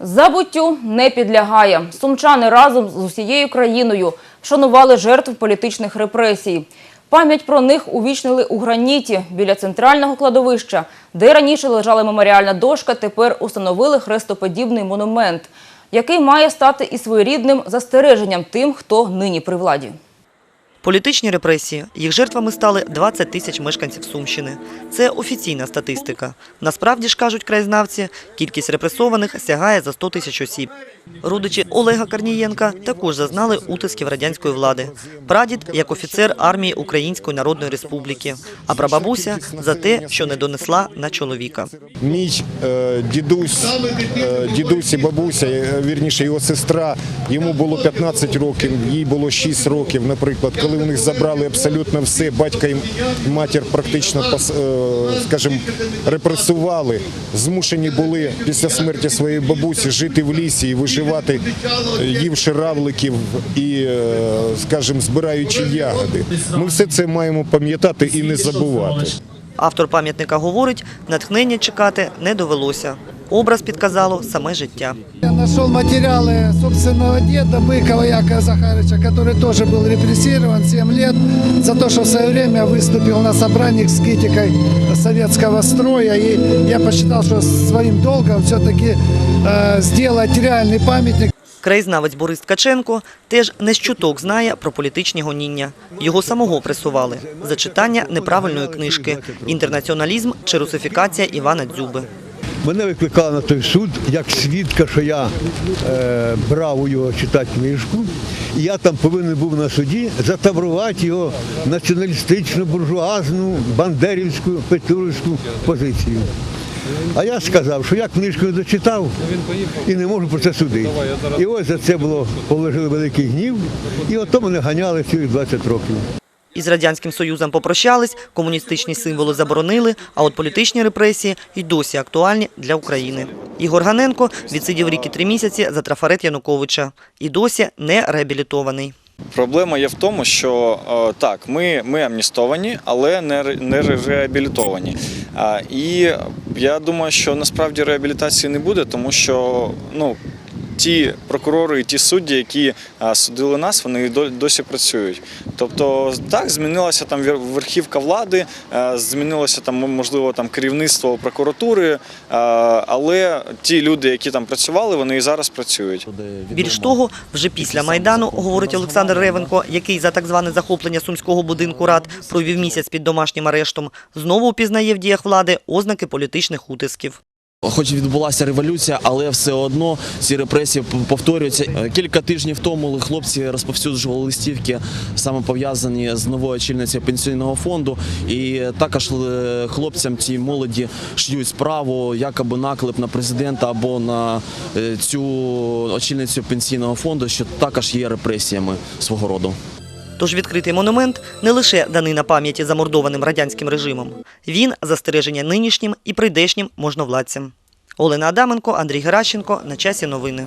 Забуттю не підлягає. Сумчани разом з усією країною вшанували жертв політичних репресій. Пам'ять про них увічнили у граніті біля центрального кладовища, де раніше лежала меморіальна дошка, тепер установили хрестоподібний монумент, який має стати і своєрідним застереженням тим, хто нині при владі. Політичні репресії. Їх жертвами стали 20 тисяч мешканців Сумщини. Це офіційна статистика. Насправді ж, кажуть краєзнавці, кількість репресованих сягає за 100 тисяч осіб. Родичі Олега Карнієнка також зазнали утисків радянської влади. Прадід як офіцер армії Української Народної Республіки, а прабабуся за те, що не донесла на чоловіка. Мій е, дідусь, е, дідусь і бабуся, е, вірніше його сестра, йому було 15 років, їй було 6 років, наприклад, коли у них забрали абсолютно все, батька і матір практично, е, скажімо, репресували, змушені були після смерті своєї бабусі жити в лісі і виживати, е, ївши равликів і, е, скажімо, збираючи ягоди. Ми все це маємо пам'ятати і не забувати. Автор пам'ятника говорить, натхнення чекати не довелося. Образ підказало саме життя. Я нашел материалы собственного деда Быкова Якова Захаровича, который тоже был репрессирован 7 лет за то, что в свое время выступил на собраниях с критикой советского строя. И я посчитал, что своим долгом все-таки э, сделать реальный памятник Краєзнавець Борис Ткаченко теж не з чуток знає про політичні гоніння. Його самого пресували за читання неправильної книжки «Інтернаціоналізм чи русифікація Івана Дзюби». Мене викликали на той суд як свідка, що я е, брав у його читати книжку, і я там повинен був на суді затаврувати його націоналістичну, буржуазну, бандерівську, петлюрівську позицію. А я сказав, що я книжку не дочитав і не можу про це судити. І ось за це було положили великий гнів, і ото мене ганяли цілих 20 років. Із Радянським Союзом попрощались, комуністичні символи заборонили, а от політичні репресії й досі актуальні для України. Ігор Ганенко відсидів рік і три місяці за трафарет Януковича і досі не реабілітований. Проблема є в тому, що е, так, ми, ми амністовані, але не, не реабілітовані. І я думаю, що насправді реабілітації не буде, тому що ну, ті прокурори і ті судді, які судили нас, вони досі працюють. Тобто, так, змінилася там вер- верхівка влади, е, змінилося там, можливо, там керівництво прокуратури, е, але ті люди, які там працювали, вони і зараз працюють. Більш того, вже після Майдану, говорить Олександр Ревенко, який за так зване захоплення сумського будинку рад провів місяць під домашнім арештом, знову впізнає в діях влади ознаки політичних утисків. Хоч відбулася революція, але все одно ці репресії повторюються. Е, Кілька тижнів тому хлопці розповсюджували листівки, саме пов'язані з новою очільницею пенсійного фонду. І також е, хлопцям цій молоді шиють справу, якоби наклеп на президента або на е, цю очільницю пенсійного фонду, що також є репресіями свого роду. Тож відкритий монумент не лише данина пам'яті замордованим радянським режимом. Він застереження нинішнім і прийдешнім можновладцям. Олена Адаменко, Андрій Геращенко. На часі новини.